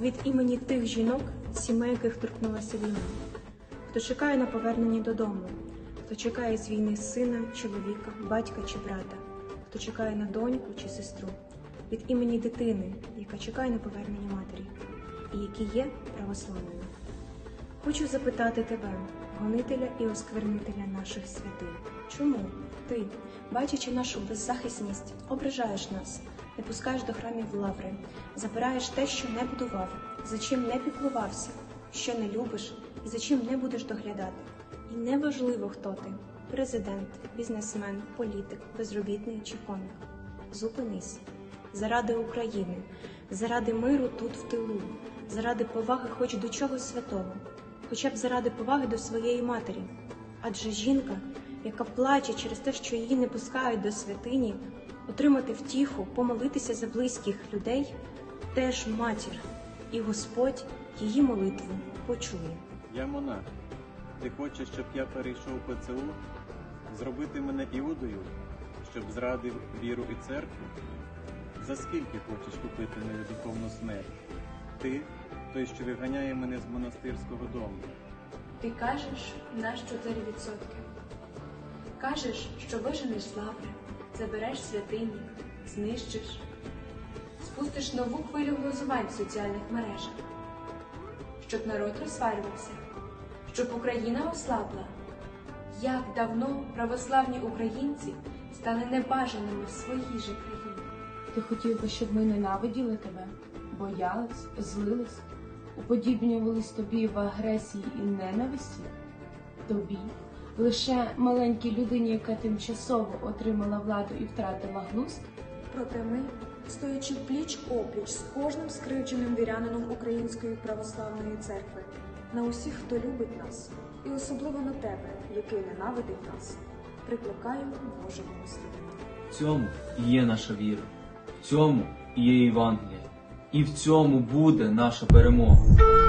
від імені тих жінок, сімей, яких торкнулася війна, хто чекає на повернення додому, хто чекає з війни сина, чоловіка, батька чи брата, хто чекає на доньку чи сестру, від імені дитини, яка чекає на повернення матері, і які є православними. Хочу запитати тебе, гонителя і осквернителя наших святих, чому ти, бачачи нашу беззахисність, ображаєш нас, не пускаєш до храмів лаври, забираєш те, що не будував, за чим не піклувався, що не любиш і за чим не будеш доглядати. І неважливо, хто ти президент, бізнесмен, політик, безробітний чи комік. Зупинись заради України, заради миру тут в тилу, заради поваги хоч до чогось святого, хоча б заради поваги до своєї матері. Адже жінка, яка плаче через те, що її не пускають до святині, отримати втіху, помолитися за близьких людей, теж матір, і Господь її молитву почує. Я монах. Ти хочеш, щоб я перейшов ПЦУ? Зробити мене іудою, щоб зрадив віру і церкву? За скільки хочеш купити мою духовну смерть? Ти той, що виганяє мене з монастирського дому. Ти кажеш наш 4%. Кажеш, що виженеш з лаври, забереш святині, знищиш, спустиш нову хвилю глузувань в соціальних мережах, щоб народ розсварювався, щоб Україна ослабла. Як давно православні українці стали небажаними в своїй же країні. Ти хотів би, щоб ми ненавиділи тебе, боялись, злились, уподібнювались тобі в агресії і ненависті? Тобі, лише маленькій людині, яка тимчасово отримала владу і втратила глузд? Проте ми, стоячи пліч опліч з кожним скривдженим вірянином Української православної церкви, на усіх, хто любить нас, і особливо на тебе, який ненавидить нас, прикликаю Божого милосердя. В цьому і є наша віра, в цьому і є Євангеліє, і в цьому буде наша перемога.